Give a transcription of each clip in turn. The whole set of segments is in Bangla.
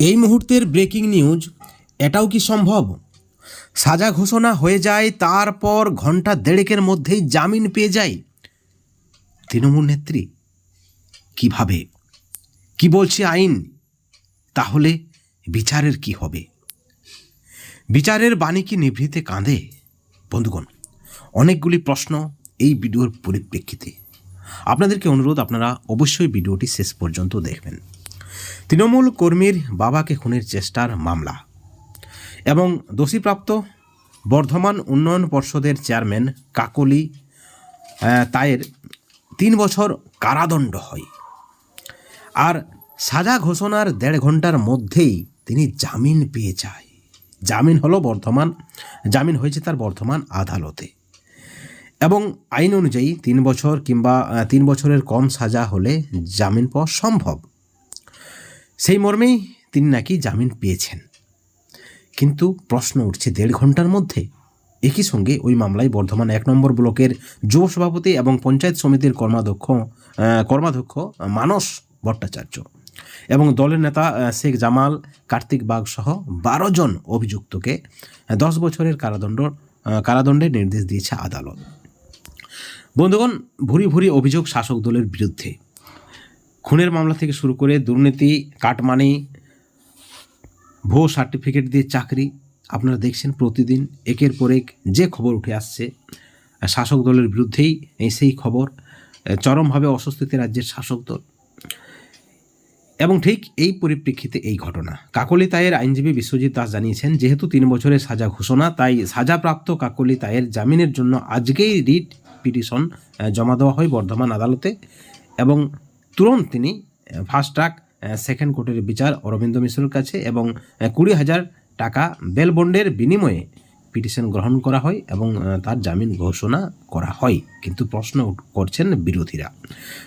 এই মুহূর্তের ব্রেকিং নিউজ, এটাও কি সম্ভব? সাজা ঘোষণা হয়ে যায়, তারপর ঘণ্টা দেড়েকের মধ্যেই জামিন পেয়ে যায় তৃণমূল নেত্রী। কীভাবে? কি বলছে আইন? তাহলে বিচারের কি হবে? বিচারের বাণী কি নিভৃতে কাঁদে? বন্ধুগণ, অনেকগুলি প্রশ্ন এই ভিডিওর পরিপ্রেক্ষিতে। আপনাদেরকে অনুরোধ, আপনারা অবশ্যই ভিডিওটি শেষ পর্যন্ত দেখবেন। তৃণমূল কর্মীর বাবাকে খুনের চেষ্টার মামলা এবং দোষীপ্রাপ্ত বর্ধমান উন্নয়ন পর্ষদের চেয়ারম্যান কাকলি তায়ের তিন বছর কারাদণ্ড হয়। আর সাজা ঘোষণার দেড় ঘণ্টার মধ্যেই তিনি জামিন পেয়ে যায়। জামিন হলো বর্ধমান, জামিন হয়েছে তার বর্ধমান আদালতে। এবং আইন অনুযায়ী তিন বছর কিংবা তিন বছরের কম সাজা হলে জামিন পাওয়া সম্ভব। সেই মর্মেই তিনি নাকি জামিন পেয়েছেন। কিন্তু প্রশ্ন উঠছে দেড় ঘণ্টার মধ্যে। একই সঙ্গে ওই মামলায় বর্ধমান এক নম্বর ব্লকের যুব সভাপতি এবং পঞ্চায়েত সমিতির কর্মাধ্যক্ষ কর্মাধ্যক্ষ মানস ভট্টাচার্য এবং দলের নেতা শেখ জামাল কার্তিক বাগ সহ বারো জন অভিযুক্তকে দশ বছরের কারাদণ্ড কারাদণ্ডের নির্দেশ দিয়েছে আদালত। বন্ধুগণ, ভুরি ভুরি অভিযোগ শাসক দলের বিরুদ্ধে। খুনের মামলা থেকে শুরু করে দুর্নীতি, কাটমানি, ভুয়ো সার্টিফিকেট দিয়ে চাকরি আপনারা দেখছেন প্রতিদিন। একের পর এক যে খবর উঠে আসছে, শাসক দলের বিরুদ্ধেই সেই খবর, চরমভাবে অস্বস্তিতে রাজ্যের শাসক দল। এবং ঠিক এই পরিপ্রেক্ষিতে এই ঘটনা। কাকলি তায়ের আইনজীবী বিশ্বজিৎ দাস জানিয়েছেন, যেহেতু তিন বছরের সাজা ঘোষণা, তাই সাজাপ্রাপ্ত কাকলি তায়ের জামিনের জন্য আজকেই রিট পিটিশন জমা দেওয়া হয় বর্ধমান আদালতে। এবং তুরন্ত তিনি ফার্স্ট ট্র্যাক সেকেন্ড কোর্টের বিচার অরবিন্দ মিশ্রের কাছে এবং কুড়ি হাজার টাকা বেল বন্ডের বিনিময়ে পিটিশন গ্রহণ করা হয় এবং তার জামিন ঘোষণা করা হয়। কিন্তু প্রশ্ন করছেন বিরোধীরা।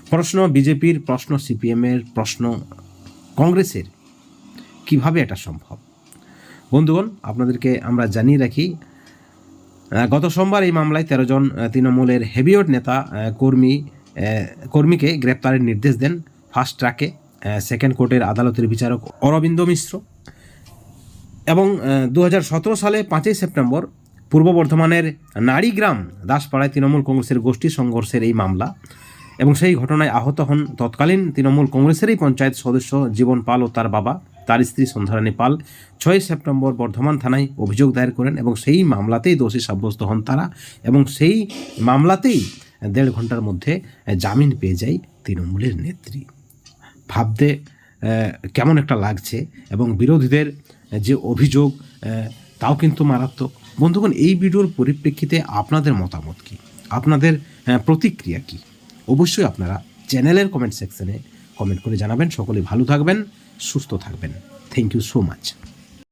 প্রশ্ন বিজেপির প্রশ্ন সিপিএমের প্রশ্ন কংগ্রেসের কীভাবে এটা সম্ভব? বন্ধুগণ আপনাদেরকে আমরা জানিয়ে রাখি গত সোমবার এই মামলায় তেরো জন তৃণমূলের হেভিওয়েট নেতা কর্মী কর্মীকে গ্রেপ্তারের নির্দেশ দেন ফার্স্ট ট্র্যাকে সেকেন্ড কোর্টের আদালতের বিচারক অরবিন্দ মিশ্র। এবং দু হাজার সতেরো সালে পাঁচই সেপ্টেম্বর পূর্ব বর্ধমানের নারীগ্রাম দাসপাড়ায় তৃণমূল কংগ্রেসের গোষ্ঠী সংঘর্ষের এই মামলা এবং সেই ঘটনায় আহত হন তৎকালীন তৃণমূল কংগ্রেসেরই পঞ্চায়েত সদস্য জীবন পাল ও তার বাবা, তার স্ত্রী সন্ধ্যারানী পাল। ছয় সেপ্টেম্বর বর্ধমান থানায় অভিযোগ দায়ের করেন এবং সেই মামলাতেই দোষী সাব্যস্ত হন তারা এবং সেই মামলাতেই দেড় ঘণ্টার মধ্যে জামিন পেয়ে যায় তৃণমূলের নেত্রী। ভাবতে কেমন একটা লাগছে এবং বিরোধীদের যে অভিযোগ তাও কিন্তু মারাত্মক। বন্ধুগণ, এই ভিডিওর পরিপ্রেক্ষিতে আপনাদের মতামত কি? আপনাদের প্রতিক্রিয়া কি? অবশ্যই আপনারা চ্যানেলের কমেন্ট সেকশনে কমেন্ট করে জানাবেন। সকলে ভালো থাকবেন, সুস্থ থাকবেন। Thank you so much.